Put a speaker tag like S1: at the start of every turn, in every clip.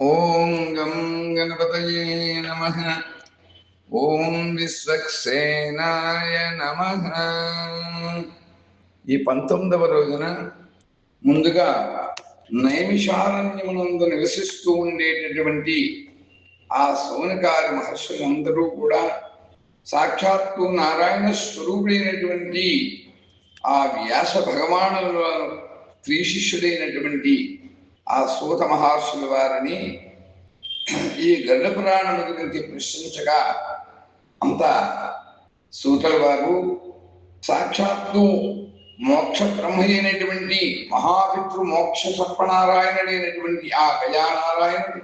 S1: ఓం గం గణపతయే నమ. ఓం విశ్వక్సేనాయ నమ. ఈ పంతొమ్మిదవ రోజున ముందుగా నైమిషారణ్యమునందు నివసిస్తూ ఉండేటటువంటి ఆ సౌనకారి మహర్షులందరూ కూడా సాక్షాత్తు నారాయణ స్వరూపుడైనటువంటి ఆ వ్యాస భగవానుల త్రిశిష్యుడైనటువంటి ఆ సూత మహర్షుల వారిని ఈ గరుడ పురాణం గురించి ప్రశ్నించగా అంత సూతల వారు సాక్షాత్తు మోక్ష బ్రహ్మ అయినటువంటి మహాపితృ మోక్ష సర్పనారాయణుడైనటువంటి ఆ గజానారాయణుడు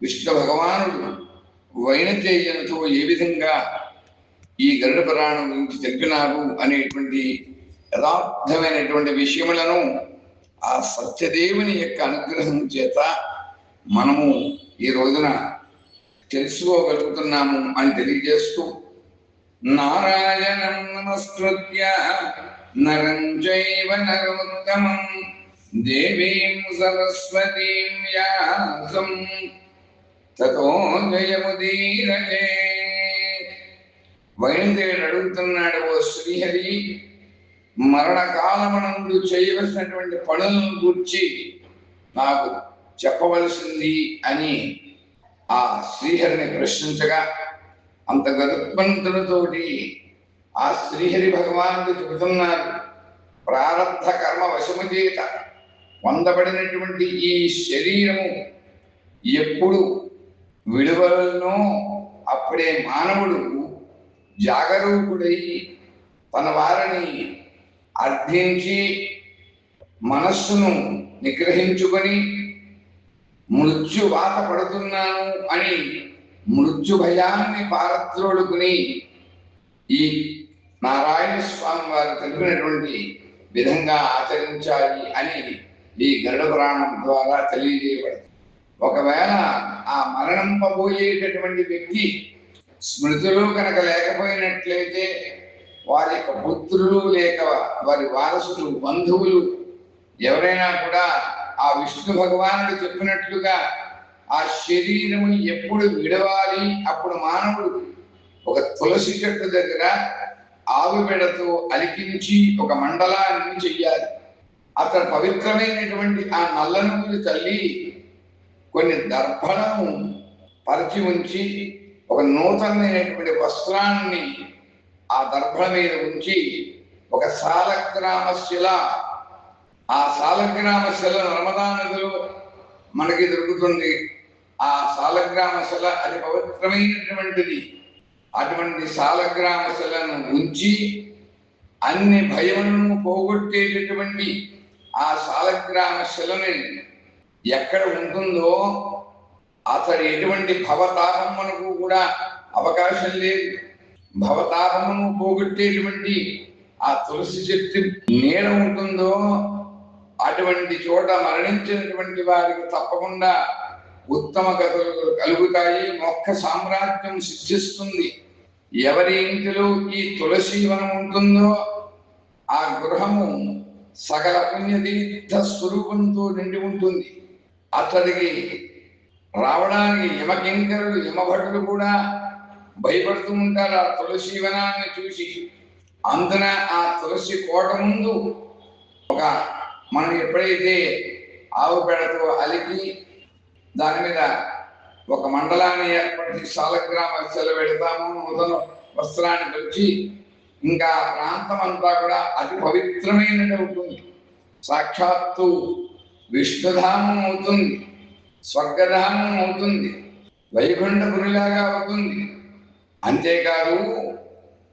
S1: విష్ణు భగవానుడు వైనతేయంతో ఏ విధంగా ఈ గరుడ పురాణం గురించి తెలిపినారు అనేటువంటి యథార్థమైనటువంటి విషయములను ఆ సత్యదేవుని యొక్క అనుగ్రహం చేత మనము ఈ రోజున తెలుసుకోగలుగుతున్నాము అని తెలియజేస్తూ నారాయణం నమస్కృత్య నరం చైవ నరోత్తమం దేవీం సరస్వతీం వ్యాసం తతో జయముదీరజే వైందేడు అడుగుతున్నాడు ఓ శ్రీహరి మరణకాలమనందు చేయవలసినటువంటి పనులను గురించి నాకు చెప్పవలసింది అని ఆ శ్రీహరిని ప్రశ్నించగా అంత గరుత్మంతులతోటి ఆ శ్రీహరి భగవానుడు చెబుతున్నారు ప్రారంభ కర్మ వశము చేత పొందబడినటువంటి ఈ శరీరము ఎప్పుడు విడువలనో అప్పుడే మానవుడు జాగరూకుడై తన వారిని అర్థించి మనస్సును నిగ్రహించుకొని మృత్యువాత పడుతున్నాను అని మృత్యు భయాన్ని పారద్రోడుకుని ఈ నారాయణ స్వామి వారు తెలిపినటువంటి విధంగా ఆచరించాలి అని ఈ గరుడ పురాణం ద్వారా తెలియజేయబడింది. ఒకవేళ ఆ మరణింపబోయేటటువంటి వ్యక్తి స్మృతులు కనుక లేకపోయినట్లయితే వారి యొక్క పుత్రులు లేక వారి వారసులు బంధువులు ఎవరైనా కూడా ఆ విష్ణు భగవానుడు చెప్పినట్లుగా ఆ శరీరము ఎప్పుడు విడవాలి? అప్పుడు మానవుడు ఒక తులసి చెట్టు దగ్గర ఆవు అలికించి ఒక మండలాన్ని చెయ్యాలి. అతను పవిత్రమైనటువంటి ఆ నల్ల నువ్వులు తల్లి కొన్ని దర్భణము పరిచి ఉంచి ఒక నూతనమైనటువంటి వస్త్రాన్ని ఆ దర్భ మీద ఉంచి ఒక సాలగ్రామ శిల. ఆ సాలగ్రామ శిల నర్మదా నదిలో మనకి దొరుకుతుంది. ఆ సాలగ్రామ శిల అది పవిత్రమైనటువంటిది. అటువంటి సాలగ్రామ శిలను ఉంచి అన్ని భయములను పోగొట్టేటటువంటి ఆ సాలగ్రామ శిలని ఎక్కడ ఉంటుందో అతడు ఎటువంటి భవతాపమునకు కూడా అవకాశం లేదు. భవతాపమును పోగొట్టేటువంటి ఆ తులసి చెట్టు నీడ ఉంటుందో అటువంటి చోట మరణించినటువంటి వారికి తప్పకుండా ఉత్తమ కథలు కలుగుతాయి. మొక్క సామ్రాజ్యం సిద్ధిస్తుంది. ఎవరి ఇంటిలో ఈ తులసి వనం ఉంటుందో ఆ గృహము సకల పుణ్యతీర్థ స్వరూపంతో నిండి ఉంటుంది. అతడికి రావడానికి యమకింకరుడు యమభటుడు కూడా భయపడుతూ ఉంటారు ఆ తులసి వనాన్ని చూసి. అందున ఆ తులసి కోట ముందు ఒక మనం ఎప్పుడైతే ఆవు పెడతో అలికి దాని మీద ఒక మండలాన్ని ఏర్పడి సాలగ్రామ సెల పెడతాము నూతన వస్త్రాన్ని కలిసి ఇంకా ప్రాంతం అంతా కూడా అతి పవిత్రమైనది అవుతుంది. సాక్షాత్తు విష్ణుధామం అవుతుంది స్వర్గధామం అవుతుంది వైకుంఠపురిలాగా అవుతుంది. అంతేకాదు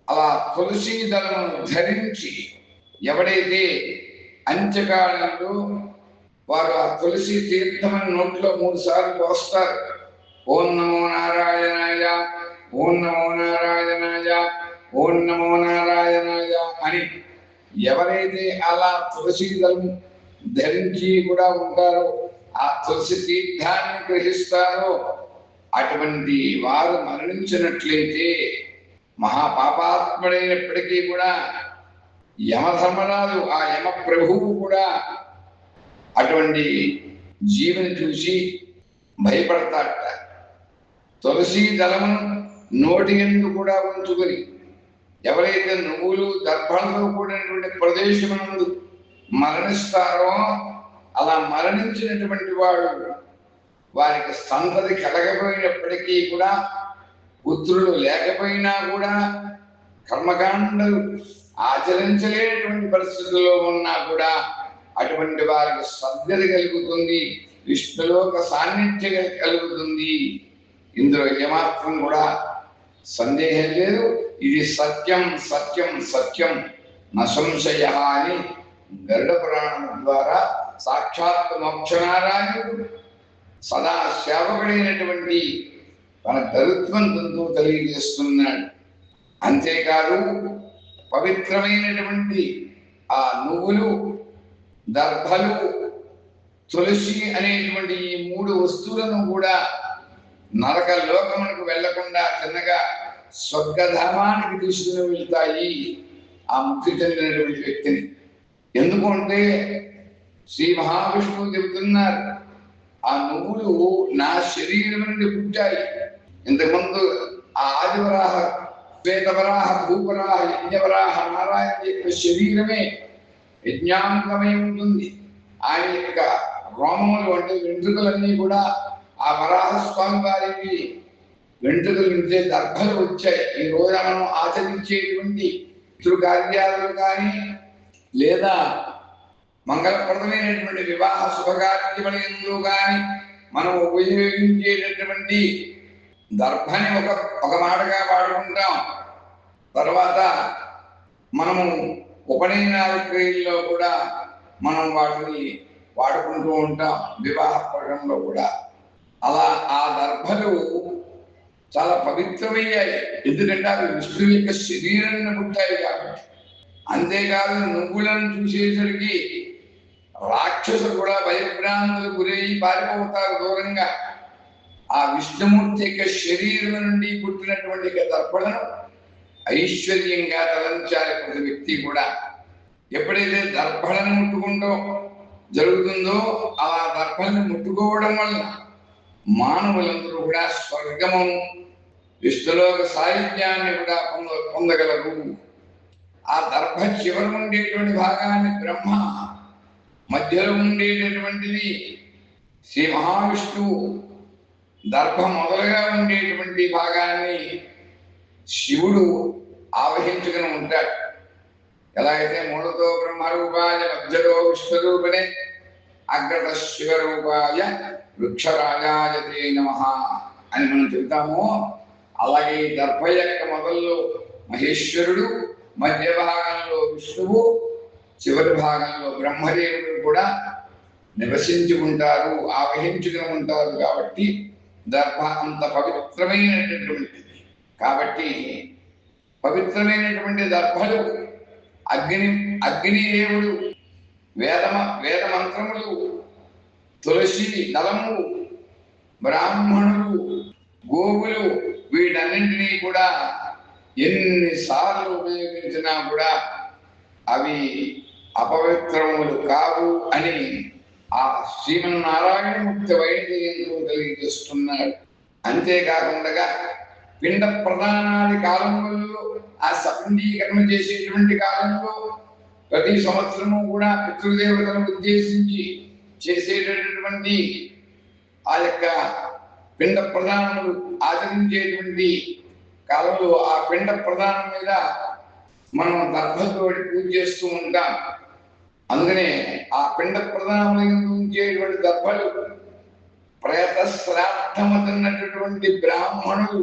S1: అలా తులసి దళమును ధరించి ఎవడైతే అంత్యకాలంలో వారు ఆ తులసి తీర్థమని నోట్లో మూడు సార్లు పోస్తారు. ఓం నమో నారాయణాయ ఓం నమో నారాయణాయ ఓం నమో నారాయణాయ అని ఎవరైతే అలా తులసి దళం ధరించి కూడా ఉంటారో ఆ తులసి తీర్థాన్ని గ్రహిస్తారో అటువంటి వారు మరణించినట్లయితే మహాపాపాత్ముడైనప్పటికీ కూడా యమధర్మరాజు ఆ యమ ప్రభువు కూడా అటువంటి జీవిని చూసి భయపడతాడట. తులసి దళమును నోటి ఎందు కూడా ఉంచుకొని ఎవరైతే నువ్వులు దర్భలతో కూడినటువంటి ప్రదేశమునందు మరణిస్తారో అలా మరణించినటువంటి వాడు వారికి సంతతి కలగపోయినప్పటికీ కూడా పుత్రులు లేకపోయినా కూడా కర్మకాండలు ఆచరించలేనటువంటి పరిస్థితుల్లో ఉన్నా కూడా అటువంటి వారికి సద్గతి కలుగుతుంది విష్ణులోక సాన్నిధ్యం కలుగుతుంది. ఇందులో ఏమాత్రం కూడా సందేహం లేదు. ఇది సత్యం సత్యం సత్యం. నశంశయ అని గరుడ పురాణం ద్వారా సాక్షాత్ మోక్షనారాయణుడు సదా సేవకుడైనటువంటి తన గరుత్వంతో తెలియజేస్తున్నాడు అంతేకాదు పవిత్రమైనటువంటి ఆ నువ్వులు దర్భలు తులసి అనేటువంటి ఈ మూడు వస్తువులను కూడా నరక లోకమునకు వెళ్ళకుండా చిన్నగా స్వర్గధామానికి తీసుకుని వెళ్తాయి ఆ ముక్తి చెందినటువంటి వ్యక్తిని. ఎందుకంటే శ్రీ మహావిష్ణువు చెబుతున్నారు ఆ నువ్వులు నా శరీరం నుండి పుట్టాయి. ఇంతకుముందు ఆ ఆదివరాహ శ్వేతవరాహ భూపరాహ యజ్ఞవరాహ నారాయణ యొక్క శరీరమే యజ్ఞాంగమై ఉంటుంది. ఆయన యొక్క రోమములు అంటే వెంట్రుకలన్నీ కూడా ఆ వరాహస్వామి వారికి వెంట్రుకల నుంచే దర్భలు వచ్చాయి. ఈ రోజు మనం ఆచరించేటువంటి పితృ కార్యాలు కానీ లేదా మంగళప్రదమైనటువంటి వివాహ శుభకార్యములందు కానీ మనం ఉపయోగించేటటువంటి దర్భని ఒక ఒక మాటగా వాడుకుంటాం. తర్వాత మనము ఉపనయనాల క్రియల్లో కూడా మనం వాటిని వాడుకుంటూ ఉంటాం వివాహ పడంలో కూడా. అలా ఆ దర్భలు చాలా పవిత్రమయ్యాయి. ఎందుకంటే అవి విష్ణువు యొక్క శరీరాన్ని పుట్టాయి కాబట్టి. అంతేకాదు నువ్వులను చూసేసరికి రాక్షసులు కూడా భయభ్రాంతులు గురయ్యి పారిపోతారు దూరంగా. ఆ విష్ణుమూర్తి యొక్క శరీరం నుండి పుట్టినటువంటి యొక్క దర్పణను ఐశ్వర్యంగా తలంచాలి ప్రతి వ్యక్తి కూడా. ఎప్పుడైతే దర్పణను ముట్టుకుంటూ జరుగుతుందో ఆ దర్పణను ముట్టుకోవడం వల్ల మానవులందరూ కూడా స్వర్గము విష్ణులోక సాహిత్యాన్ని కూడా పొంద పొందగలరు. ఆ దర్భ చివరి ఉండేటువంటి భాగాన్ని బ్రహ్మ మధ్యలో ఉండేటటువంటిది శ్రీ మహావిష్ణువు దర్భ మొదలుగా ఉండేటువంటి భాగాన్ని శివుడు ఆవహించుకుని ఉంటాడు. ఎలాగైతే మూలతో బ్రహ్మరూపాయ మధ్యలో విశ్వరూపనే అగ్రత శివరూపాయ వృక్షరాజాయ తే నమ అని మనం చెబుతాము అలాగే దర్భ యొక్క మొదల్లో మహేశ్వరుడు మధ్య భాగంలో విష్ణువు చివరి భాగంలో బ్రహ్మదేవుడు కూడా నివసించి ఉంటారు ఆవహించుకుని ఉంటారు కాబట్టి దర్భ అంత పవిత్రమైనటువంటిది కాబట్టి పవిత్రమైనటువంటి దర్భలు అగ్ని అగ్నిదేవుడు వేదమ వేద మంత్రములు తులసి దళము బ్రాహ్మణులు గోవులు వీటన్నింటినీ కూడా ఎన్నిసార్లు ఉపయోగించినా కూడా అవి అపవిత్రములు కావు అని ఆ శ్రీమన్నారాయణమూర్తి వైద్యంతో తెలియజేస్తున్నాడు అంతేకాకుండా పిండ ప్రధానాది కాలంలో ఆ సపండీకరణ చేసేటువంటి కాలంలో ప్రతి సంవత్సరము కూడా పితృదేవతలను ఉద్దేశించి చేసేటటువంటి ఆ యొక్క పిండ ప్రధానములు ఆచరించేటువంటి కాలంలో ఆ పిండ ప్రధానం మీద మనం దర్భతోటి పూజ చేస్తూ ఉంటాం. అందుకనే ఆ పిండ ప్రధానమైనటువంటి దర్భలు ప్రేత శ్రాద్ధమతున్నటువంటి బ్రాహ్మణులు.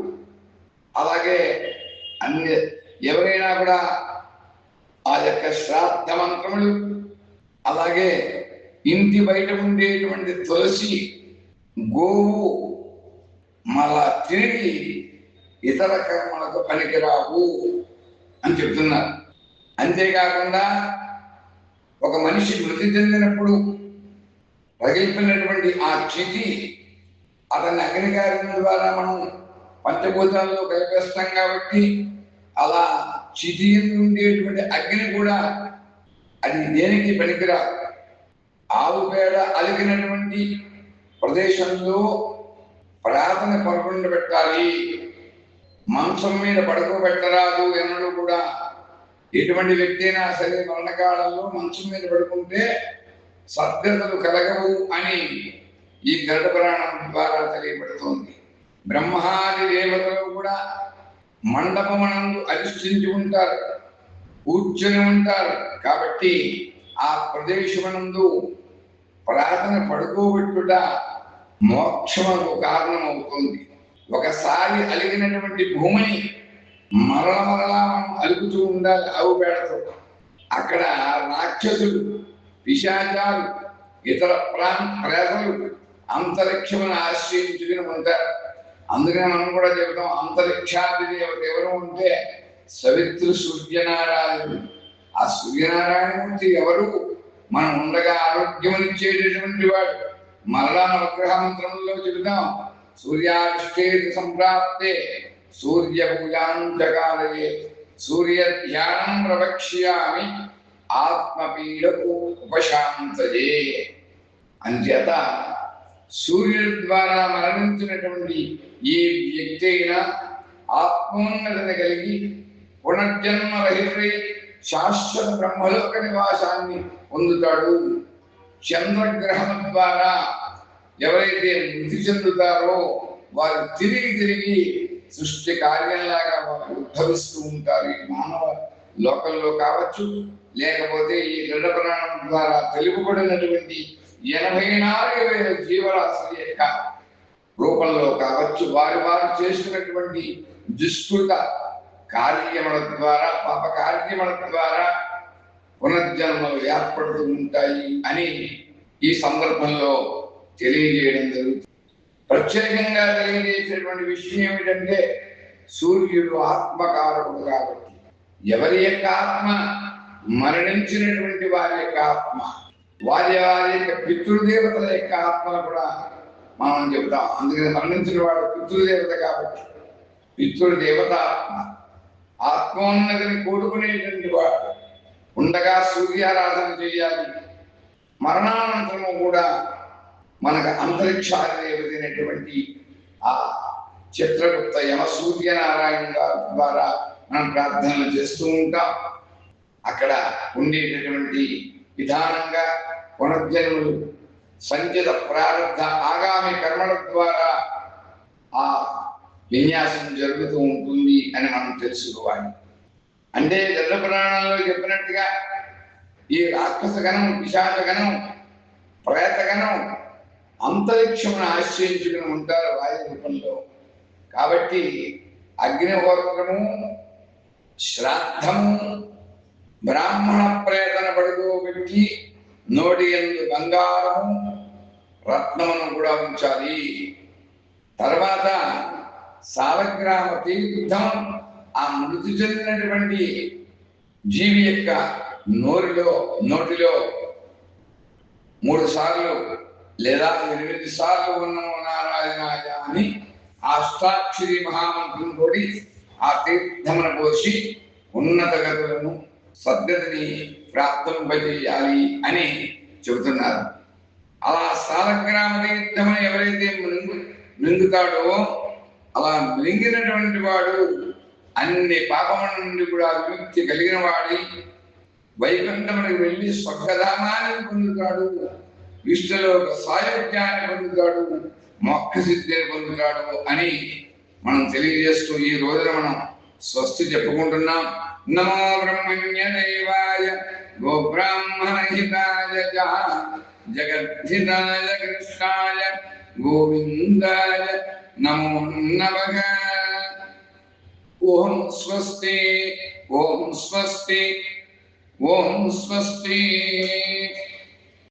S1: అలాగే అన్ని ఎవరైనా కూడా ఆ యొక్క శ్రాద్ధ మంత్రములు అలాగే ఇంటి బయట ఉండేటువంటి తులసి గోవు మళ్ళా తిరిగి ఇతర కర్మలకు పనికిరావు అని చెప్తున్నారు. అంతేకాకుండా ఒక మనిషి మృతి చెందినప్పుడు రగిలిపోయినటువంటి ఆ చితి అతని అగ్నికార్యం ద్వారా మనం పంచభూతాల్లో కలిపేస్తాం కాబట్టి అలా చితి ఉండేటువంటి అగ్ని కూడా అది దేనికి పనికిరా ఆవు పేడ అలిగినటువంటి ప్రదేశంలో ప్రార్థన పడకుండా పెట్టాలి మంచం మీద పడుకోబెట్టరాదు ఎన్నడూ కూడా. ఎటువంటి వ్యక్తి అయినా సరే మరణకాలంలో మంచం మీద పడుకుంటే సద్గతులు కలగవు అని ఈ గరుడ పురాణం ద్వారా తెలియబడుతోంది. బ్రహ్మాది దేవతలు కూడా మండపమనందు అధిష్ఠించి ఉంటారు కూర్చొని ఉంటారు. కాబట్టి ఆ ప్రదేశమనందు ప్రార్థన పడుకోబెట్టుట మోక్షముకు కారణమవుతుంది. ఒకసారి అలిగినటువంటి భూమిని మరల మరలా మనం అలుగుతూ ఉండాలి ఆవు పేడతో. అక్కడ రాక్షసులు పిశాచాలు ఇతర ప్రాంత ప్రేతలు అంతరిక్షమును ఆశ్రయించుకుని ఉంటారు. అందుకని మనం కూడా చెబుతాం అంతరిక్షాది దేవత ఎవరు ఉంటే సవిత్రు సూర్యనారాయణుడు. ఆ సూర్యనారాయణమూర్తి ఎవరు? మనం ఉండగా ఆరోగ్యమనిచ్చేటటువంటి వాడు. మరలా నవగ్రహ మంత్రంలో చెబుతాం సూర్యాష్టే సంప్రాప్తే సూర్య పూజాంతకాలయే సూర్య ధ్యానం ప్రవక్ష్యామి ఆత్మపీడకు ఉపశాంతయే అంచేత సూర్యుడి ద్వారా మరణించినటువంటి ఏ వ్యక్తి అయినా ఆత్మోన్నతిని కలిగి పునర్జన్మ రహితుడై శాశ్వత బ్రహ్మలోక నివాసాన్ని పొందుతాడు. చంద్రగ్రహం ద్వారా ఎవరైతే మృతి చెందుతారో వారు తిరిగి తిరిగి సృష్టి కార్యంలాగా వారు ఉద్భవిస్తూ ఉంటారు. ఈ మానవ లోకంలో కావచ్చు లేకపోతే ఈ గరుడ పురాణం ద్వారా తెలుపబడినటువంటి ఎనభై నాలుగు వేల జీవరాశుల యొక్క రూపంలో కావచ్చు వారి వారు చేసినటువంటి దుష్కృత కార్యముల ద్వారా పాప కార్యముల ద్వారా పునర్జన్మలు ఏర్పడుతూ ఉంటాయి అని ఈ సందర్భంలో తెలియజేయడం జరుగుతుంది. ప్రత్యేకంగా తెలియజేసేటువంటి విషయం ఏమిటంటే సూర్యుడు ఆత్మకారకుడు కాబట్టి ఎవరి యొక్క ఆత్మ? మరణించినటువంటి వారి యొక్క ఆత్మ. వారి వారి యొక్క పితృదేవతల యొక్క ఆత్మను కూడా మనం చెబుతాం. అందుకని మరణించిన వాడు పితృదేవత కాబట్టి పితృదేవత ఆత్మ. ఆత్మోన్నతిని కోరుకునేటువంటి వాడు ఉండగా సూర్యారాధన చేయాలి. మరణానంతరము కూడా మనకు అంతరిక్షాదేవతైనటువంటి ఆ చిత్రగుప్త యమ సూర్యనారాయణ గారి ద్వారా మనం ప్రార్థనలు చేస్తూ ఉంటాం. అక్కడ ఉండేటటువంటి విధానంగా పునర్జన్మలు సంచిత ప్రారంభ ఆగామి కర్మల ద్వారా ఆ విన్యాసం జరుగుతూ ఉంటుంది అని మనం తెలుసుకోవాలి. అంటే గరుడ పురాణంలో చెప్పినట్టుగా ఈ రాక్షస గణం పిశాచ గణం ప్రేతగణం అంతరిక్షమును ఆశ్రయించుకుని ఉంటారు వాయు రూపంలో. కాబట్టి అగ్నిహోత్రము శ్రాద్ధము బ్రాహ్మణ ప్రేతన పడుకోబెట్టి నోటి ఎందు బంగారము రత్నమును కూడా ఉంచాలి. తర్వాత సాలగ్రామ తీర్థం ఆ మృతి చెందినటువంటి జీవి యొక్క నోరిలో నోటిలో మూడు సార్లు లేదా ఎనిమిది సార్లు ఉన్నము నారాయణాయ అని అష్టాక్షరి మహామంత్రం తోడి ఆ తీర్థమున పోసి ఉన్నత గతులను సద్గతిని ప్రాప్తింపజేయాలి అని చెబుతున్నారు. అలా సాలగ్రామ తీర్థమని ఎవరైతే మృంగు మృంగుతాడో అలా మృంగినటువంటి వాడు అన్ని పాపముల నుండి కూడా విముక్తి కలిగిన వాడి వైకుంఠమునికి వెళ్ళి స్వర్గధామాన్ని పొందుతాడు. ఇష్టలోక సాయోజ్ఞాన్ని పొందుతాడు మోక్ష సిద్ధిని పొందుతాడు అని మనం తెలియజేస్తూ ఈ రోజున మనం స్వస్తి చెప్పుకుంటున్నాం. నమో బ్రహ్మణ్య దేవాయ గోబ్రాహ్మణ హితాయ జగద్ధితాయ కృష్ణాయ గోవిందాయ నమో నమః. ఓం స్వస్తి ఓం స్వస్తి ఓం స్వస్తి.